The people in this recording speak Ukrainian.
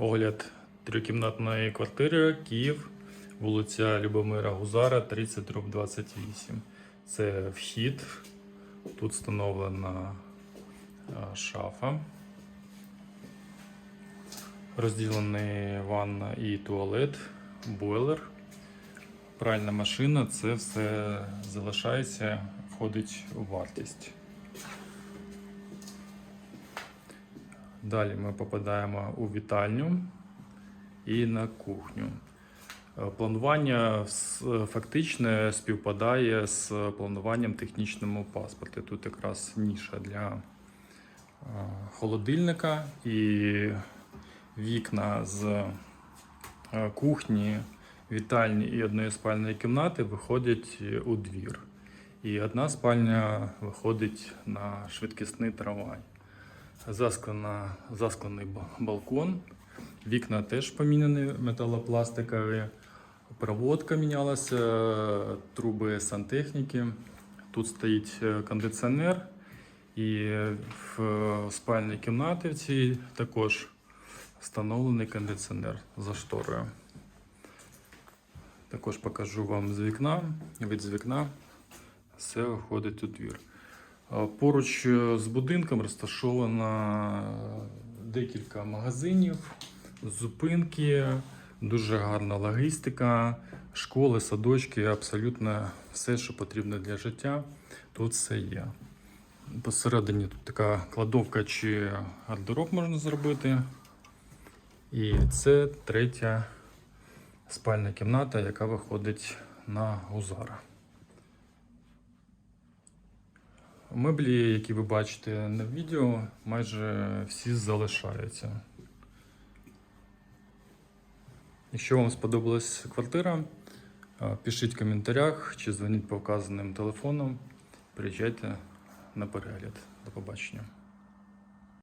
Огляд трикімнатної квартири Київ, вулиця Любомира Гузара, 30 роб 28. Це вхід. Тут встановлена шафа. Розділений ванна і туалет, бойлер. Пральна машина, це все залишається, входить у вартість. Далі ми попадаємо у вітальню і на кухню. Е, Планування фактично співпадає з плануванням технічному паспорті. Тут якраз ніша для е, холодильника і вікна з е, кухні, вітальні і одної спальної кімнати виходять у двір. І одна спальня виходить на швидкісний трамвай. Засклана, засклений балкон. Вікна теж поміняні металопластикові. Проводка мінялася, труби сантехніки. Тут стоїть е, кондиціонер. І в е, спальній кімнаті в цій також встановлений кондиціонер за шторою. Також покажу вам з вікна. Від з вікна все виходить у двір. А Поруч е, з будинком розташовано декілька магазинів, зупинки, дуже гарна логістика, школи, садочки, абсолютно все, що потрібно для життя. Тут все є. Посередині тут така кладовка чи гардероб можна зробити. І це третя спальна кімната, яка виходить на Гузара. Меблі, які ви бачите на відео, майже всі залишаються. Якщо вам сподобалась квартира, пишіть в коментарях чи дзвоніть по вказаним телефонам. Приїжджайте на перегляд. До побачення.